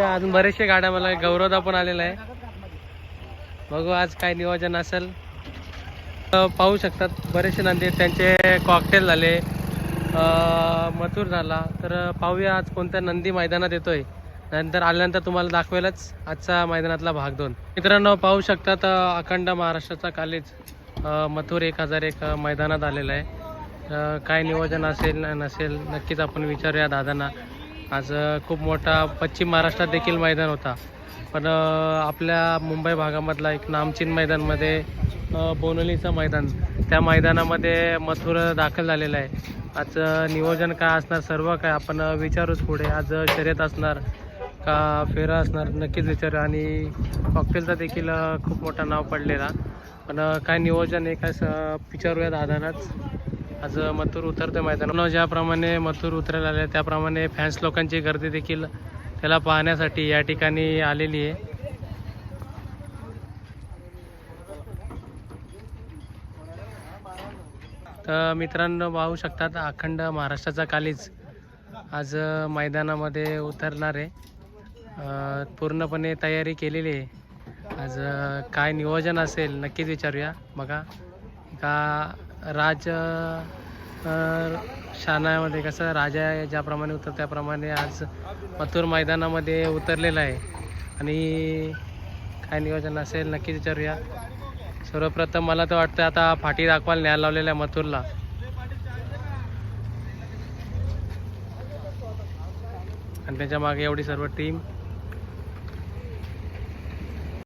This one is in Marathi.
अजून बरेचसे गाड्या मला गौरवदा पण आलेला आहे. बघू आज काय नियोजन असेल. पाहू शकतात बरेचसे नंदी त्यांचे कॉकटेल झाले. मथूर मथुर झाला. तर पाहूया आज कोणत्या नंदी मैदानात येतोय. नंतर आल्यानंतर तुम्हाला दाखवेलच. आजचा मैदानातला भाग दोन. मित्रांनो पाहू शकतात अखंड महाराष्ट्राचा कालेज मथुर एक हजार एक मैदानात आलेला आहे. काय नियोजन असेल नसेल नक्कीच आपण विचारूया दादांना. आज खूप मोठा पश्चिम महाराष्ट्रात देखील मैदान होता. पण आपल्या मुंबई भागामधला एक नामचीन मैदानमध्ये बोनोलीचं बोनलीचं मैदान त्या मैदानामध्ये मथुर दाखल झालेलं आहे. आज नियोजन काय असणार सर्व काय आपण विचारूच पुढे. आज शर्यत असणार का फेरा असणार नक्कीच विचारू. आणि कॉकटेलचा देखील खूप मोठा नाव पडलेला. पण काय नियोजन आहे काय स- विचारूया दादानाच. आज मथुर उतरतं मैदान ज्याप्रमाणे मथुर उतरायला आले त्याप्रमाणे फॅन्स लोकांची गर्दी देखील त्याला पाहण्यासाठी या ठिकाणी आलेली आहे. तर मित्रांनो पाहू शकतात अखंड महाराष्ट्राचा कालीच आज मैदानामध्ये उतरणार आहे. पूर्णपणे तयारी केलेली आहे. आज काय नियोजन असेल नक्कीच विचारूया. बघा. का राज शानामध्ये कसं राजा ज्याप्रमाणे उतर त्याप्रमाणे आज मथुर मैदानामध्ये उतरलेला आहे. आणि काय नियोजन असेल नक्कीच विचारूया. सर्वप्रथम मला तर वाटतं आता फाटी दाखवायला न्यायला लावलेला आहे मथुरला. आणि त्याच्यामागे एवढी सर्व टीम